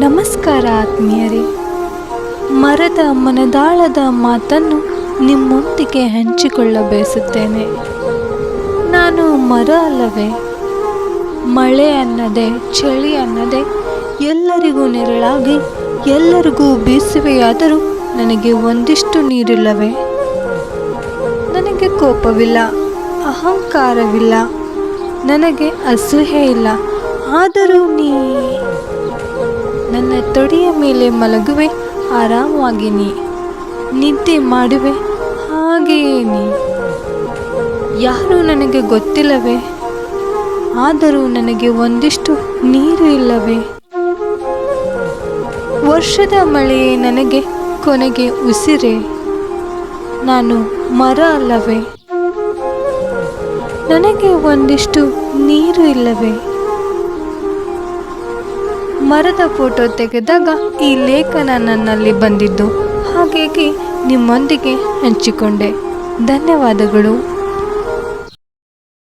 ನಮಸ್ಕಾರ ಆತ್ಮೀಯರೇ. ಮರದ ಮನದಾಳದ ಮಾತನ್ನು ನಿಮ್ಮೊಂದಿಗೆ ಹಂಚಿಕೊಳ್ಳ ಬಯಸುತ್ತೇನೆ. ನಾನು ಮರ ಅಲ್ಲವೇ? ಮಳೆ ಅನ್ನದೆ, ಚಳಿ ಅನ್ನದೆ, ಎಲ್ಲರಿಗೂ ನೆರಳಾಗಿ, ಎಲ್ಲರಿಗೂ ಬೀಸುವೆಯಾದರೂ ನನಗೆ ಒಂದಿಷ್ಟು ನೀರಿಲ್ಲವೇ? ನನಗೆ ಕೋಪವಿಲ್ಲ, ಅಹಂಕಾರವಿಲ್ಲ, ನನಗೆ ಅಸೂಹೆ ಇಲ್ಲ, ಆದರೂ ನೀ ತೊಡೆಯ ಮೇಲೆ ಮಲಗುವೆ, ಆರಾಮವಾಗಿ ನೀ ನಿದ್ದೆ ಮಾಡುವೆ ಹಾಗೆಯೇ ನೀ. ಯಾರೂ ನನಗೆ ಗೊತ್ತಿಲ್ಲವೇ, ಆದರೂ ನನಗೆ ಒಂದಿಷ್ಟು ನೀರು ಇಲ್ಲವೇ. ವರ್ಷದ ಮಳೆಯೇ ನನಗೆ ಕೊನೆಗೆ ಉಸಿರೆ, ನಾನು ಮರ ಅಲ್ಲವೇ. ನನಗೆ ಒಂದಿಷ್ಟು ನೀರು ಇಲ್ಲವೇ. ಮರದ ಫೋಟೋ ತೆಗೆದಾಗ ಈ ಲೇಖನ ನನ್ನಲ್ಲಿ ಬಂದಿದ್ದು. ಹಾಗಾಗಿ ನಿಮ್ಮೊಂದಿಗೆ ಹಂಚಿಕೊಂಡೆ. ಧನ್ಯವಾದಗಳು.